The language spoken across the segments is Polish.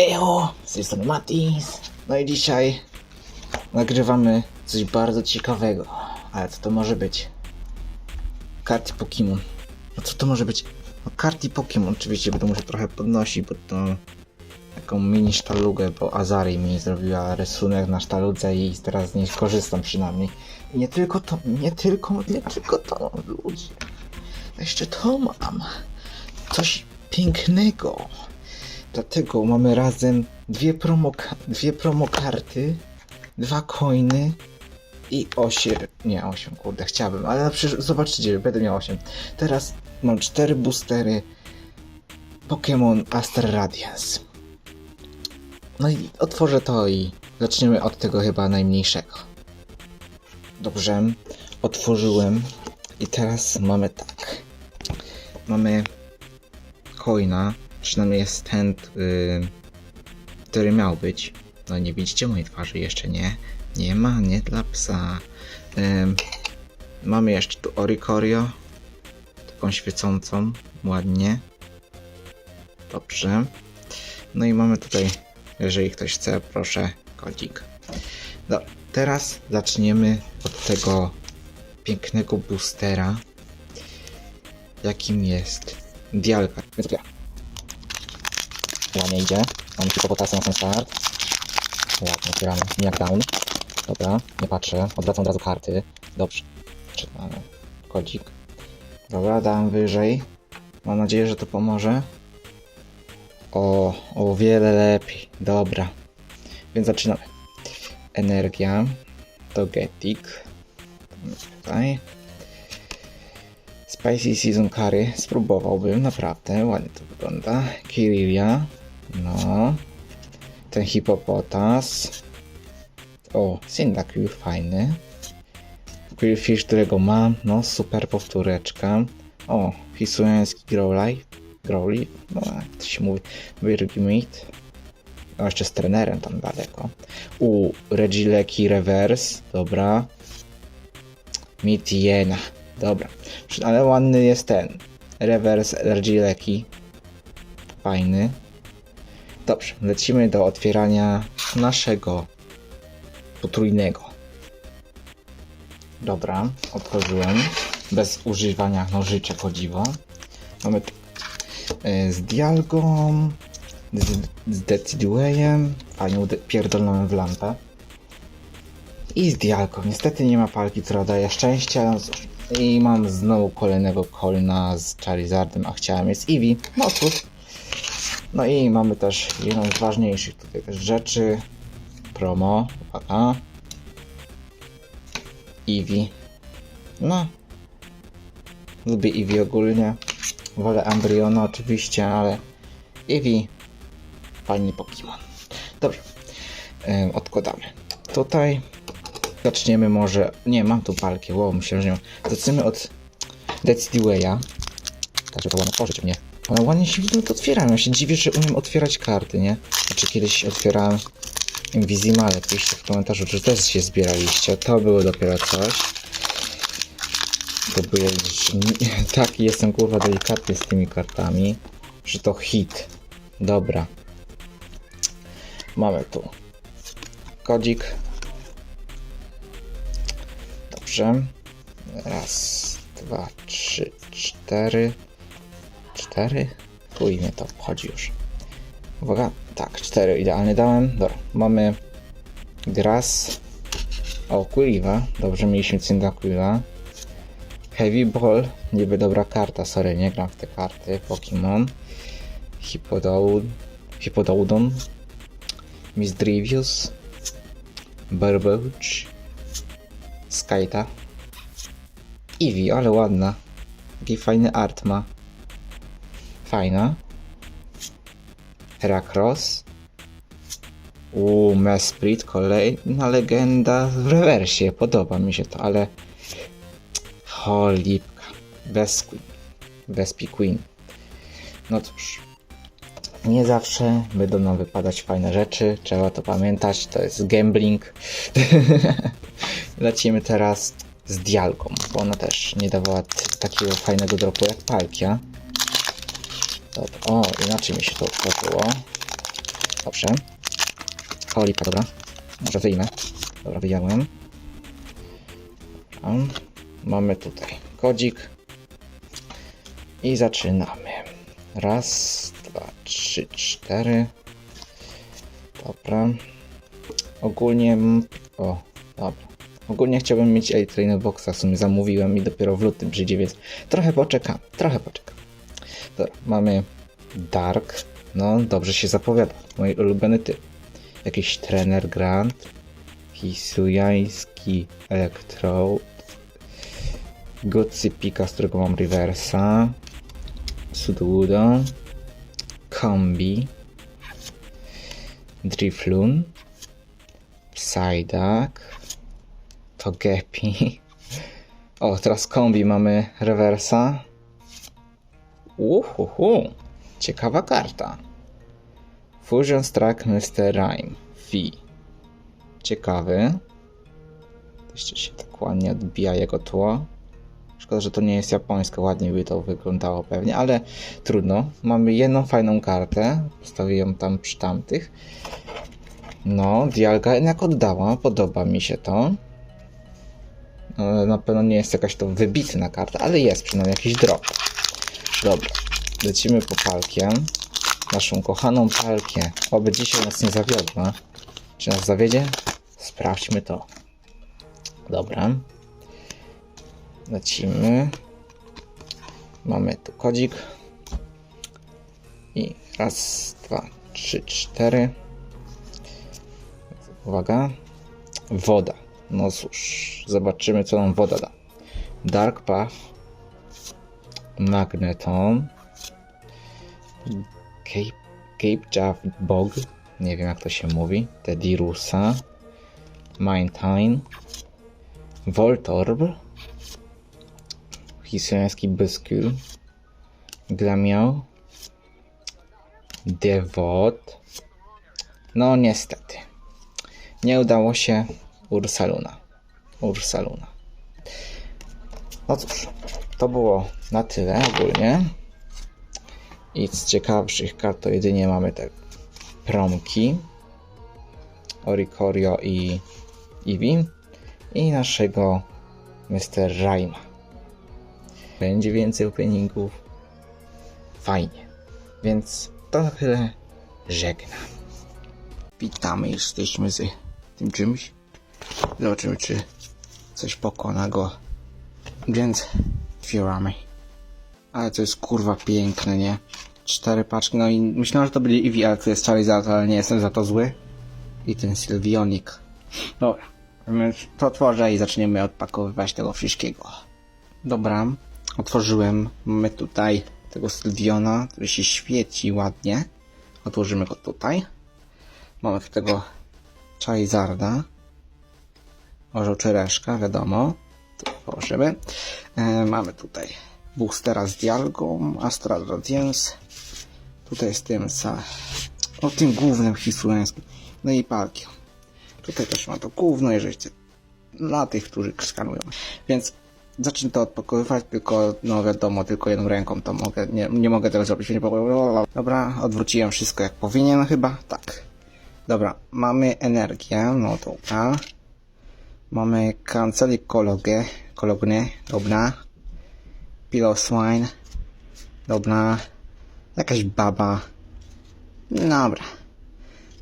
Ejo, z tej strony Matis. No i dzisiaj nagrywamy coś bardzo ciekawego. Ale co to może być? Karty Pokémon. No co to może być? No karty Pokémon oczywiście będę musiał trochę podnosić, bo to taką mini sztalugę, bo Azari mi zrobiła rysunek na sztaludze i teraz z niej korzystam przynajmniej. I nie tylko to, nie tylko, nie tylko to, ludzie. Jeszcze to mam. Coś pięknego. Dlatego mamy razem dwie promo, dwie promo karty, dwa coiny i osiem. Nie, osiem, kurde, chciałbym, ale zobaczycie, będę miał osiem. Teraz mam cztery boostery Pokémon Astra Radiance. No i otworzę to i zaczniemy od tego chyba najmniejszego. Dobrze, otworzyłem i teraz mamy tak. Mamy coina, przynajmniej jest ten, y, który miał być. No nie widzicie mojej twarzy, jeszcze nie. Nie ma, nie dla psa. Ym, mamy jeszcze tu Oricorio, taką świecącą, ładnie. Dobrze. No i mamy tutaj, jeżeli ktoś chce, proszę, kodzik. Dobra, teraz zaczniemy od tego pięknego boostera, jakim jest Dialga. Ładnie idzie. Mam hipopotasy na ten start. Ładnie, otwieramy. Nijak down. Dobra, nie patrzę. Odwracam od razu karty. Dobrze. Czytamy. Kodzik. Dobra, dałem wyżej. Mam nadzieję, że to pomoże. O, o wiele lepiej. Dobra. Więc zaczynamy. Energia. Togetic. Tutaj. Spicy Season Curry spróbowałbym, naprawdę, ładnie to wygląda. Kirilia, no. Ten hipopotas. O, Cyndaquil, fajny. Quillfish, którego mam, no super powtóreczka. O, Hisuiański Growlite. Growly, no jak to się mówi, Virgimate. No jeszcze z trenerem tam daleko. U, Regileki Reverse, dobra. Mitiena, dobra. Ale ładny jest ten. Reverse Regileki. Fajny. Dobrze, lecimy do otwierania naszego potrójnego. Dobra, otworzyłem. Bez używania nożyczek o dziwo. Mamy y, z Dialgą, z, z Deciduejem, fajnie pierdolnąłem w lampę. I z Dialką. Niestety nie ma palki, która daje szczęścia. I mam znowu kolejnego Colina z Charizardem, a chciałem jest Eevee. No cóż. No i mamy też jedną z ważniejszych tutaj też rzeczy. Promo. Uwaga. Eevee. No. Lubię Eevee ogólnie. Wolę Embryona oczywiście, ale Eevee fajny Pokémon. Dobrze. Ym, odkładamy. Tutaj zaczniemy może... Nie, mam tu palkę. Wow, myślę, że nie. Zaczniemy od Decidueya. Tak, żeby to ładnie otworzyć mnie. One ładnie się to otwierają. Ja się dziwię, że umiem otwierać karty, nie? Znaczy kiedyś otwierałem Invisimale. Piszcie w komentarzu, czy też się zbieraliście. To było dopiero coś. To było... Taki jestem kurwa delikatny z tymi kartami, że to hit. Dobra. Mamy tu kodzik. Dobrze. Raz, dwa, trzy, cztery. Cztery? Chuj mnie to obchodzi już. Uwaga, tak, cztery idealnie dałem. Dobra, mamy Grass. O. Dobrze, mieliśmy Cyndaquila. Heavy Ball. Niby dobra karta, sorry, nie gram w te karty. Pokémon. Hippodon. Hippodon. Misdrevious. Burbage. Skyta. Eevee, ale ładna. Jaki fajny art ma. Fajna. Heracross. Uuu, Mesprit, kolejna legenda w rewersie. Podoba mi się to, ale... Cholipka. Bez Queen. Bez Queen. No cóż. Nie zawsze będą nam wypadać fajne rzeczy. Trzeba to pamiętać. To jest gambling. Lecimy teraz z Dialgą, bo ona też nie dawała takiego fajnego dropu jak Palkia. O, inaczej mi się to otworzyło. Dobrze. Kaolipa, dobra. Może wyjmę. Dobra, wyjąłem. Mamy tutaj kodzik. I zaczynamy. Raz, dwa, trzy, cztery. Dobra. Ogólnie. O, dobra. Ogólnie chciałbym mieć A-Trainer Boxa, w sumie zamówiłem i dopiero w lutym przyjdzie, więc trochę poczekam, trochę poczekam. Mamy Dark. No, dobrze się zapowiada. Mój ulubiony typ. Jakiś trener Grant. Hisujański Electrode. Gutsy Pika, z którego mam reversa. Sudowoodo. Kombi. Drifloon. Psyduck. Togepi. O, teraz kombi mamy reversa. Uhuhu. Ciekawa karta. Fusion Strike Mr. Rhyme. Fi. Ciekawy. Jeszcze się tak ładnie odbija jego tło. Szkoda, że to nie jest japońskie, ładnie by to wyglądało pewnie, ale trudno. Mamy jedną fajną kartę. Postawię ją tam przy tamtych. No, Dialga jednak oddała, podoba mi się to. No, na pewno nie jest jakaś to wybitna karta, ale jest przynajmniej jakiś drop. Dobra, lecimy po palkiem. Naszą kochaną palkę. Oby dzisiaj nas nie zawiodła. Czy nas zawiedzie? Sprawdźmy to. Dobra. Lecimy. Mamy tu kodzik. I raz, dwa, trzy, cztery. Uwaga. Woda. No cóż, zobaczymy co nam woda da. Dark Path. Magneton. Cape, Cape Jav Bog. Nie wiem jak to się mówi. Tedirusa. Mintine. Voltorb. Hiszpański Byskul. Glamiał. Devot. No niestety. Nie udało się Ursaluna. Ursaluna. No cóż, to było na tyle ogólnie. I z ciekawszych kart to jedynie mamy te promki. Oricorio i Eevee. I naszego Mr. Raima. Będzie więcej openingów. Fajnie. Więc to na tyle. Żegnam. Witamy, jesteśmy z tym czymś. Zobaczymy, czy coś pokona go. Więc otwieramy. Ale to jest kurwa piękne, nie? Cztery paczki, no i myślałem, że to byli Eevee, ale to jest Charizard, ale nie jestem za to zły. I ten Sylvionik. Dobra, więc to otworzę i zaczniemy odpakowywać tego wszystkiego. Dobra, otworzyłem. Mamy tutaj tego Sylviona, który się świeci ładnie. Odłożymy go tutaj. Mamy tego Charizarda. Orzeł czereszka, wiadomo. Położymy. E, mamy tutaj boostera z Dialgą, Astral Radiance. Tutaj jest tym sa... O tym głównym hisuenskim. No i palkiem. Tutaj też ma to gówno, jeżeli chce. Dla tych, którzy skanują. Więc zacznę to odpakowywać, tylko no wiadomo, tylko jedną ręką to mogę. Nie, nie mogę tego zrobić. Nie. Dobra, odwróciłem wszystko jak powinien chyba. Tak. Dobra, mamy energię, no dobra. Mamy kanceli kologę, kolognę, dobra. Piloswine, dobra. Jakaś baba. Dobra.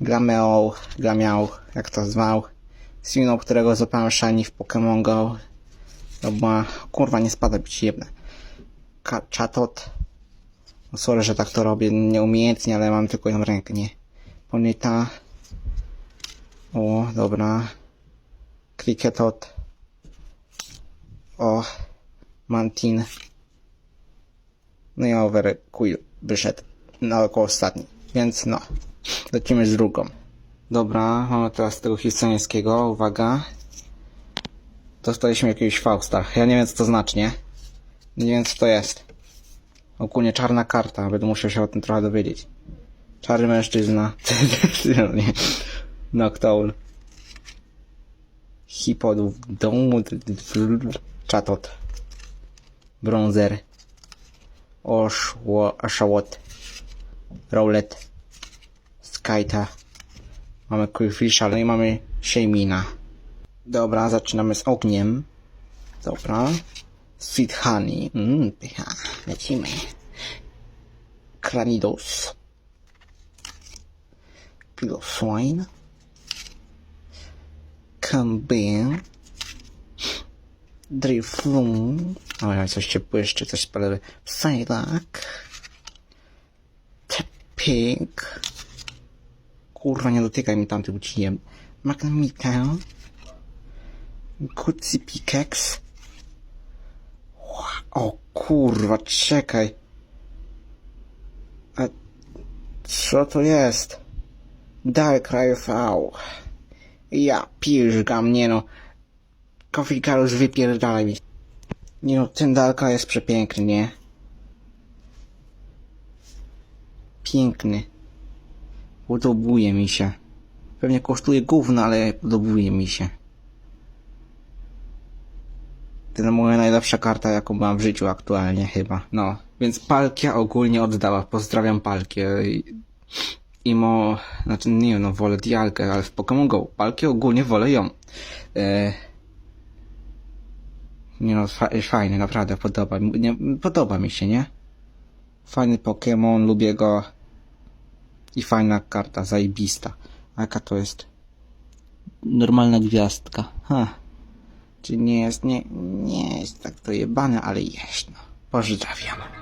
Glameo, glamiał, jak to zwał. Swino, którego złapałem shiny w Pokémon Go. Dobra, kurwa, nie spada, by ci jebne. Chatot. No sorry, że tak to robię nieumiejętnie, ale mam tylko jedną rękę, nie. Ponyta. O, dobra. Cricketot. O, Mantin. No i Overquill wyszedł na około ostatni. Więc no, lecimy z drugą. Dobra, mamy teraz tego hiszpańskiego, uwaga. Dostaliśmy jakiegoś Fausta. Ja nie wiem co to znaczy, nie? Nie wiem co to jest. Ogólnie czarna karta, będę musiał się o tym trochę dowiedzieć. Czarny mężczyzna. No. Noctowl. Hipodów domu. Chatot. Bronzer. Oshawott. Rowlet. Sky Kajta. Mamy Quillfisha, no i mamy Shamina. Dobra, zaczynamy z ogniem. Dobra. Sweet Honey. Mmm, pycha. Lecimy. Cranidos. Piloswine. Kambin. Drifloon. Ojej, coś się błyszczy, coś spalę. Psylak. Tepig. Kurwa, nie dotykaj mi tamtych uciniem. Magnemita. Gucci Pickaxe. O kurwa, czekaj. A co to jest? Dark V. Ja piżgam, nie no. Coffee Carlos wypierdalaj mi. Nie no, ten Darka jest przepiękny, nie? Piękny. Podobuje mi się. Pewnie kosztuje gówno, ale podobuje mi się. To moja najlepsza karta, jaką mam w życiu aktualnie chyba. No, więc Palkia ogólnie oddała. Pozdrawiam Palkię. Imo, znaczy nie no, wolę Dialkę, ale w Pokémon Go. Palkię ogólnie wolę ją. E... Nie no, fa fajny, naprawdę, podoba, nie, podoba mi się, nie? Fajny Pokémon, lubię go. I fajna karta, zajebista. A jaka to jest? Normalna gwiazdka. Ha. Czy nie jest, nie, nie jest tak to jebane, ale jest, no. Pozdrawiam.